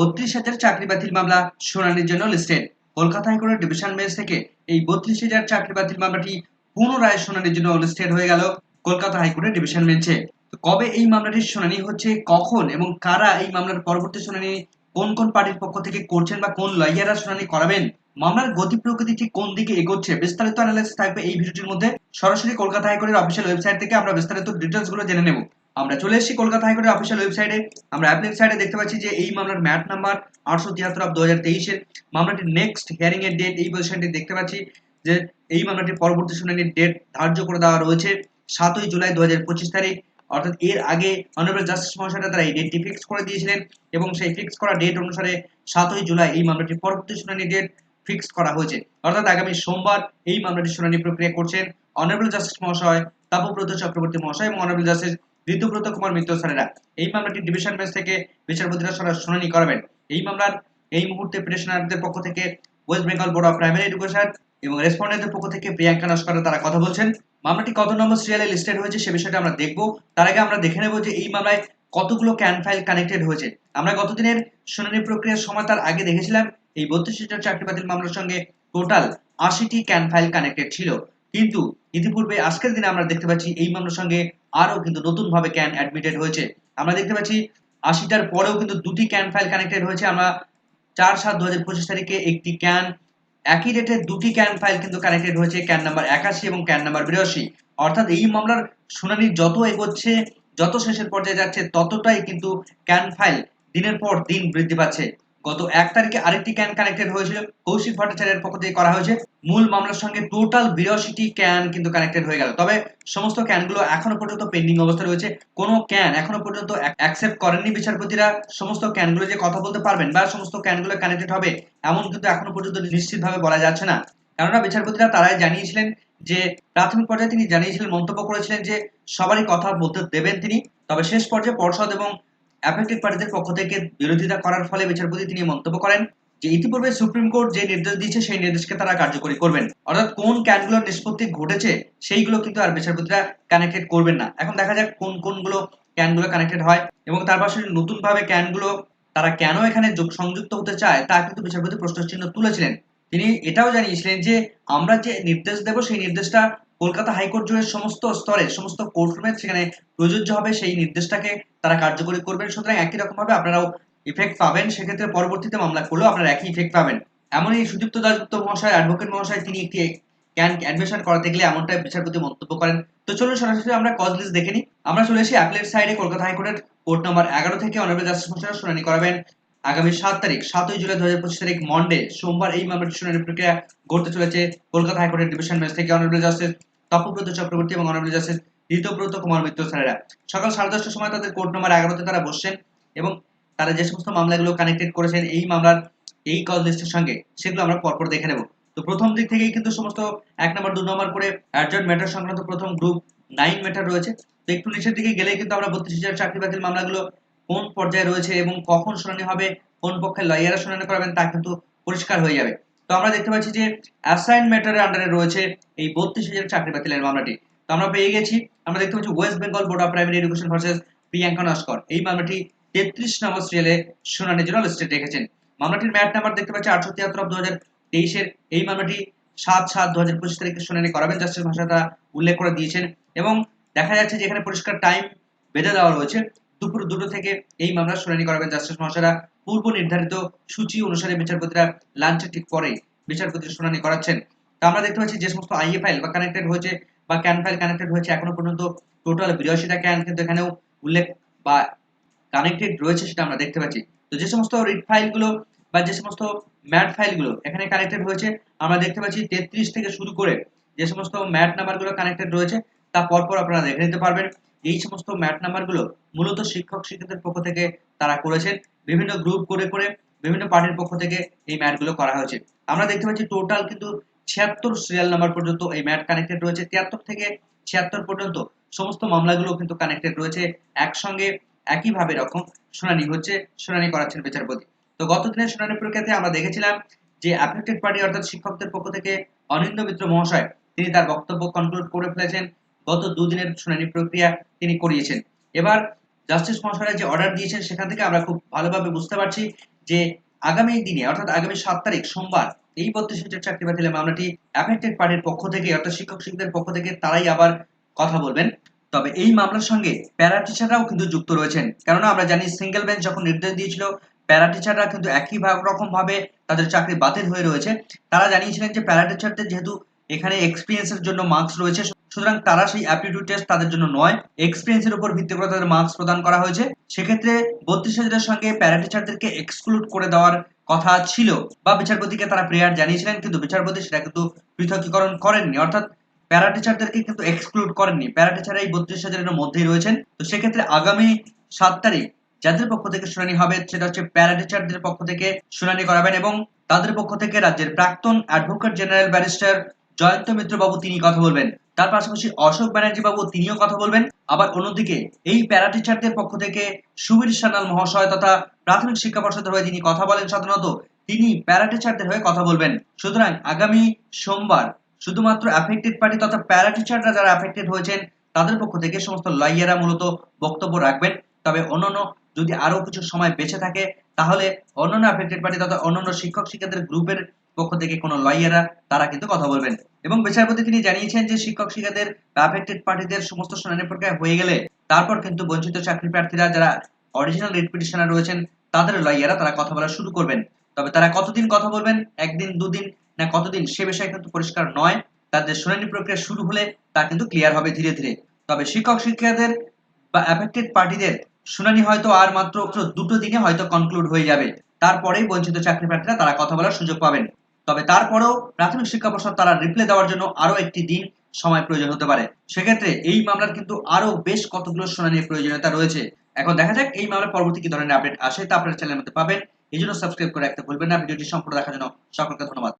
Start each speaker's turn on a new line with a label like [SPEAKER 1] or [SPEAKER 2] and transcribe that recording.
[SPEAKER 1] বত্রিশ হাজার চাকরি বাতিল মামলা শুনানির জন্য লিস্টেড কলকাতা হাইকোর্টের ডিভিশন বেঞ্চ থেকে এই বত্রিশ হাজার চাকরি বাতিল মামলাটি পুনরায় শুনানির জন্য লিস্টেড হয়ে গেল। কলকাতা হাইকোর্টের ডিভিশন বেঞ্চে কবে এই মামলাটির শুনানি হচ্ছে, কখন এবং কারা এই মামলার পরবর্তী শুনানি কোন কোন পার্টির পক্ষ থেকে করছেন বা কোন লয়াররা শুনানি করাবেন, মামলার গতি প্রকৃতি ঠিক কোন দিকে এগোচ্ছে, বিস্তারিত অ্যানালাইসিস থাকবে এই ভিডিওটির মধ্যে। সরাসরি কলকাতা হাইকোর্টের অফিসিয়াল ওয়েবসাইট থেকে আমরা বিস্তারিত ডিটেলসগুলো জেনে নেব। আমরা চলে এসেছি কলকাতা হাইকোর্টের অফিসিয়াল ওয়েবসাইটে আমরা অ্যাপ্লিক সাইডে দেখতে পাচ্ছি যে এই মামলার ম্যাট নাম্বার আটশো তিয়াত্তর অফ দু হাজার তেইশের। মামলাটির নেক্সট হিয়ারিং এর ডেট এই পজিশনটি দেখতে পাচ্ছি যে এই মামলাটির পরবর্তী শুনানির ডেট ধার্য করে দেওয়া রয়েছে সাতই জুলাই দু হাজার পঁচিশ তারিখ। অর্থাৎ এর আগে অনারেবল জাস্টিস মহাশয়রা তারা এই ডেটটি ফিক্স করে দিয়েছিলেন এবং সেই ফিক্স করা ডেট অনুসারে সাতই জুলাই এই মামলাটির পরবর্তী শুনানি ডেট ফিক্স করা হয়েছে। অর্থাৎ আগামী সোমবার এই মামলাটির শুনানি প্রক্রিয়া করছেন অনারেবল জাস্টিস মহাশয়, তাপব্রত চক্রবর্তী মহাশয় এবং অনারেবল জাস্টিস ঋতুব্রত কুমার মিত্র স্যারেরা, এই মামলাটি ডিভিশন বেঞ্চ থেকে বিচারপতিরা শুনানি করাবেন। এই মামলার, এই মুহূর্তে পিটিশনারদের পক্ষ থেকে West Bengal board of primary education এবং রেসপন্ডেন্টদের পক্ষ থেকে প্রিয়াঙ্কা নস্কর তারা কথা বলছেন। মামলাটি কত নম্বর সিরিয়ালে লিস্টেড হয়েছে সে বিষয়টা আমরা দেখব। তার আগে আমরা দেখে নেব যে এই মামলায় কতগুলো ক্যান ফাইল কানেক্টেড হয়েছে। আমরা গতদিনের শুনানি প্রক্রিয়ার সময় তার আগে দেখেছিলাম, এই বত্রিশ হাজার চাকরি বাতিল মামলার সঙ্গে টোটাল আশিটি ক্যান ফাইল কানেক্টেড ছিল। কিন্তু ইতিপূর্বে আজকের দিনে আমরা দেখতে পাচ্ছি এই মামলার সঙ্গে আরও কিন্তু নতুন ভাবে ক্যান অ্যাডমিটেড হয়েছে। আমরা দেখতে পাচ্ছি আশিটার পরেও কিন্তু দুটি ক্যান ফাইল কানেক্টেড হয়েছে। আমরা চার সাত দু হাজার পঁচিশ তারিখে একটি ক্যান একই ডেটে দুটি ক্যান ফাইল কিন্তু কানেক্টেড হয়েছে ক্যান নাম্বার একাশি এবং ক্যান নাম্বার বিরাশি। অর্থাৎ এই মামলার শুনানি যত এগোচ্ছে, যত শেষের পর্যায়ে যাচ্ছে, ততটাই কিন্তু ক্যান ফাইল দিনের পর দিন বৃদ্ধি পাচ্ছে। গত এক তারিখে আরেকটি ক্যান কানেক্টেড হয়েছিল। কৌশিক ভট্টাচার্যের পক্ষ থেকে করা হয়েছে। মূল মামলার সঙ্গে টোটাল বিরাশিটি ক্যান কিন্তু কানেক্টেড হয়ে গেল। তবে সমস্ত ক্যানগুলো এখনও পর্যন্ত পেন্ডিং অবস্থা রয়েছে। কোনো ক্যান এখনও পর্যন্ত অ্যাকসেপ্ট করেননি বিচারপতিরা। সমস্ত ক্যানগুলো যে কথা বলতে পারবেন বা সমস্ত ক্যানগুলো কানেক্টেড হবে, এমন কিন্তু এখনও পর্যন্ত নিশ্চিতভাবে বলা যাচ্ছে না। কেননা বিচারপতিরা তারাই জানিয়েছিলেন যে, প্রাথমিক পর্যায়ে তিনি জানিয়েছিলেন, মন্তব্য করেছিলেন যে, সবারই কথা বলতে দেবেন তিনি। তবে শেষ পর্যায়ে পর্ষদ এবং অ্যাফেক্টেড পার্টিদের পক্ষ থেকে বিরোধিতা করার ফলে বিচারপতি তিনি মন্তব্য করেন যে ইতিপূর্বে সুপ্রিম কোর্ট যে নির্দেশ দিয়েছে, সেই নির্দেশকে তারা কার্যকরী করবেন। অর্থাৎ কোন ক্যানগুলোর নিষ্পত্তি ঘটেছে, সেইগুলো কিন্তু আর বিচারপতিরা কানেক্টেড করবেন না। এখন দেখা যাক কোন কোনগুলো ক্যানগুলো কানেক্টেড হয় এবং তার পাশে নতুনভাবে ক্যানগুলো তারা কেন এখানে যোগ সংযুক্ত হতে চায়, তা কিন্তু বিচারপতি প্রশ্ন চিহ্ন তুলেছিলেন। তিনি এটাও জানিয়েছিলেন যে আমরা যে নির্দেশ দেব, সেই নির্দেশটা কলকাতা হাইকোর্ট জুড়ে সমস্ত স্তরে, সমস্ত কোর্টরুমে সেখানে প্রযোজ্য হবে সেই নির্দেশটাকে তারা কার্যকরী করবেন। সুতরাং একই রকম ভাবে আপনারাও ইফেক্ট পাবেন। সেক্ষেত্রে পরবর্তীতে মামলা করলেও আপনারা একই ইফেক্ট পাবেন। এমন এই সুযুক্ত দাসগুপ্ত মহাশয় অ্যাডভোকেট মহাশয়, তিনি একটি ক্যান অ্যাডমিশন করাতে গেলে এমনটাই বিচারপতি মন্তব্য করেন। তো চলুন সরাসরি আমরা কজ লিস্ট দেখে নিই। আমরা চলে এসেছি অ্যাপলেট সাইডে কলকাতা হাইকোর্টের কোর্ট নম্বর এগারো থেকে অনারেবল জাস্টিস মহাশয় শুনানি করাবেন আগামী সাত তারিখ, সাতই জুলাই দু হাজার পঁচিশ তারিখ মন্ডে সোমবার এই মামলাটি শুনানি প্রক্রিয়া ঘটতে চলেছে কলকাতা হাইকোর্টের ডিভিশন বেঞ্চ থেকে অনারেবল জাস্টিস তপব্রত চক্রবর্তী এবং অনারেবল জাস্টিস ঋতব্রত কুমার মিত্র স্যারেরা সকাল সাড়ে দশটার সময় তাদের কোর্ট নম্বর এগারোতে তারা বসছেন এবং তারা যে সমস্ত মামলাগুলো কানেক্টেড করেছেন, এই মামলার এই কল লিস্টের সঙ্গে, সেগুলো আমরা পরপর দেখে নেব। তো প্রথম দিক থেকেই কিন্তু সমস্ত এক নম্বর, দু নম্বর করে অ্যাডজয়েন্ট ম্যাটার সংক্রান্ত প্রথম গ্রুপ নাইন ম্যাটার রয়েছে। তো একটু নিচের দিকে গেলে কিন্তু আমরা বত্রিশ হাজার চাকরি বাতিল মামলাগুলো কোন পর্যায়ে রয়েছে এবং কখন শুনানি হবে, কোন পক্ষে লয়াররা শুনানি করাবেন তা কিন্তু পরিষ্কার হয়ে যাবে। তো আমরা দেখতে পাচ্ছি যে অ্যাসাইন ম্যাটারের আন্ডারে রয়েছে এই বত্রিশ হাজার চাকরি বাতিলের মামলাটি। তো আমরা পেয়ে গেছি, আমরা দেখতে পাচ্ছি West Bengal board of primary education versus Priyanka Naskar এই মামলাটি তেত্রিশ নম্বর সিরিয়ালে শুনানির জন্য লিস্টে রেখেছেন। মামলাটির ম্যাট নাম্বার দেখতে পাচ্ছি আটশো তিয়াত্তর দু হাজার তেইশের। এই মামলাটি সাত সাত দু হাজার পঁচিশ তারিখে শুনানি করাবেন জাস্টিস ভাষা উল্লেখ করে দিয়েছেন। এবং দেখা যাচ্ছে যে এখানে পরিষ্কার টাইম বেঁধে দেওয়া রয়েছে। দুপুর দুটো থেকে এই মামলার শুনানি করাবেন জাস্টিস মহাশয়রা। পূর্ব নির্ধারিত সূচি অনুসারে বিচারপতিরা লাঞ্চের ঠিক পরে বিচারপতির শুনানি করাচ্ছেন। তা আমরা দেখতে পাচ্ছি যে সমস্ত আইএ ফাইল বা কানেক্টেড হয়েছে বা ক্যান ফাইল কানেক্টেড হয়েছে এখনও পর্যন্ত টোটাল বিরাশিটা ক্যান কিন্তু এখানেও উল্লেখ বা কানেক্টেড রয়েছে সেটা আমরা দেখতে পাচ্ছি। তো যে সমস্ত রিড ফাইলগুলো বা যে সমস্ত ম্যাট ফাইলগুলো এখানে কানেক্টেড হয়েছে, আমরা দেখতে পাচ্ছি তেত্রিশ থেকে শুরু করে যে সমস্ত ম্যাট নাম্বারগুলো কানেক্টেড রয়েছে, তা পরপর আপনারা দেখে নিতে পারবেন। এই সমস্ত ম্যাট নাম্বারগুলো মূলত শিক্ষক শিক্ষকদের পক্ষ থেকে তারা করেছেন। বিভিন্ন গ্রুপ করে করে বিভিন্ন পার্টির পক্ষ থেকে এই ম্যাটগুলো করা হয়েছে। আমরা দেখতে পাচ্ছি টোটাল কিন্তু ছিয়াত্তর সিরিয়াল নাম্বার পর্যন্ত এই ম্যাট কানেক্টেড রয়েছে। তিয়াত্তর থেকে ছিয়াত্তর পর্যন্ত সমস্ত মামলাগুলো কিন্তু কানেক্টেড রয়েছে। একসঙ্গে একইভাবে রকম শুনানি হচ্ছে, শুনানি করাচ্ছেন বিচারপতি। তো গত দিনের শুনানি প্রক্রিয়াতে আমরা দেখেছিলাম যে অ্যাফেক্টেড পার্টি অর্থাৎ শিক্ষকদের পক্ষ থেকে অনিন্দ মিত্র মহাশয়, তিনি তার বক্তব্য কনক্লুড করে ফেলেছেন। গত দুদিনের শুনানি প্রক্রিয়া তিনি করিয়েছেন। এবার জাস্টিস মহাশয় যে অর্ডার দিয়েছেন, সেখান থেকে আমরা খুব ভালোভাবে বুঝতে পারছি যে আগামী দিনে, অর্থাৎ আগামী সাত তারিখ, সোমবার, এই বত্রিশ হাজার চাকরি বাতিলের মামলাটি অ্যাফেক্টেড পার্টির পক্ষ থেকে, অর্থাৎ শিক্ষক শিক্ষকদের পক্ষ থেকে তারাই আবার কথা বলবেন। তবে এই মামলার সঙ্গে প্যারা টিচাররাও কিন্তু যুক্ত রয়েছেন। কেননা আমরা জানি সিঙ্গেল বেঞ্চ যখন নির্দেশ দিয়েছিল, প্যারা টিচাররা কিন্তু একই রকম ভাবে তাদের চাকরি বাতিল হয়ে রয়েছে। তারা জানিয়েছিলেন যে প্যারা টিচারদের যেহেতু এখানে এক্সপিরিয়েন্সের জন্য মার্কস রয়েছে সুতরাং তারা সেই অ্যাপটিটিউড টেস্ট তাদের জন্য নয় এক্সপিরিয়েন্সের উপর ভিত্তি করে তাদের মার্কস প্রদান করা হয়েছে। সেক্ষেত্রে বত্রিশ হাজারের সঙ্গে প্যারা টিচারদেরকে এক্সক্লুড করে দেওয়ার কথা ছিল বা বিচারপতিকে তারা প্রেয়ার জানিয়েছিলেন, কিন্তু বিচারপতি সেটা কিন্তু পৃথকীকরণ করেননি। অর্থাৎ প্যারা টিচারদেরকে কিন্তু এক্সক্লুড করেননি। প্যারা টিচার এই বত্রিশ হাজারের মধ্যেই রয়েছেন। তো সেক্ষেত্রে আগামী সাত তারিখ যাদের পক্ষ থেকে শুনানি হবে, সেটা হচ্ছে প্যারা টিচারদের পক্ষ থেকে শুনানি করাবেন এবং তাদের পক্ষ থেকে রাজ্যের প্রাক্তন advocate general barrister Jayanta Mitra babu তিনি কথা বলবেন। তার পাশাপাশি অশোক ব্যানার্জি বাবু তিনিও কথা বলবেন। আবার অন্যদিকে, এই প্যারা টিচারদের পক্ষ থেকে সুবীর সান্যাল মহাশয় তথা প্রাথমিক শিক্ষা পর্ষদের হয়ে যিনি কথা বলেন সাধারণত, তিনি প্যারা টিচারদের হয়ে কথা বলবেন। সুতরাং আগামী সোমবার শুধুমাত্র অ্যাফেক্টেড পার্টি তথা প্যারা টিচাররা যারা অ্যাফেক্টেড হয়েছেন, তাদের পক্ষ থেকে সমস্ত লয়াররা মূলত বক্তব্য রাখবেন। তবে অন্যান্য যদি আরও কিছু সময় বেঁচে থাকে, তাহলে অন্যান্য অ্যাফেক্টেড পার্টি তথা অন্যান্য শিক্ষক শিক্ষাদের গ্রুপের পক্ষ থেকে কোনো লয়াররা, তারা কিন্তু কথা বলবেন। এবং বিচারপতি তিনি জানিয়েছেন যে শিক্ষক শিক্ষাদের অ্যাফেক্টেড পার্টিদের সমস্ত শুনানি প্রক্রিয়া হয়ে গেলে তারপর কিন্তু বঞ্চিত চাকরি প্রার্থীরা যারা অরিজিনাল রিট পিটিশনার রয়েছেন, তাদের লয়াররা তারা কথা বলা শুরু করবেন। তবে তারা কতদিন কথা বলবেন? একদিন, দুদিন? না, কতদিন? সে বিষয়ে কিন্তু পরিষ্কার নয়। তাদের শুনানি প্রক্রিয়া শুরু হলে তা কিন্তু ক্লিয়ার হবে ধীরে ধীরে। তবে শিক্ষক শিক্ষাদের বা অ্যাফেক্টেড পার্টিদের শুনানি হয়তো আর মাত্র দুটো দিনে হয়তো কনক্লুড হয়ে যাবে। তারপরেই বঞ্চিত চাকরি প্রার্থীরা তারা কথা বলার সুযোগ পাবেন। তবে তারপরেও প্রাথমিক শিক্ষা পর্ষদ তারা রিপ্লে দেওয়ার জন্য আরও একটি দিন সময় প্রয়োজন হতে পারে। সেক্ষেত্রে এই মামলার কিন্তু আরও বেশ কতগুলো শুনানির প্রয়োজনীয়তা রয়েছে। এখন দেখা যাক এই মামলার পরবর্তী কি ধরনের আপডেট আসে তা আপনার চ্যানেলের মধ্যে পাবেন। এই জন্য সাবস্ক্রাইব করে রাখতে ভুলবেন না। ভিডিওটি সম্পূর্ণ দেখার জন্য সকলকে ধন্যবাদ।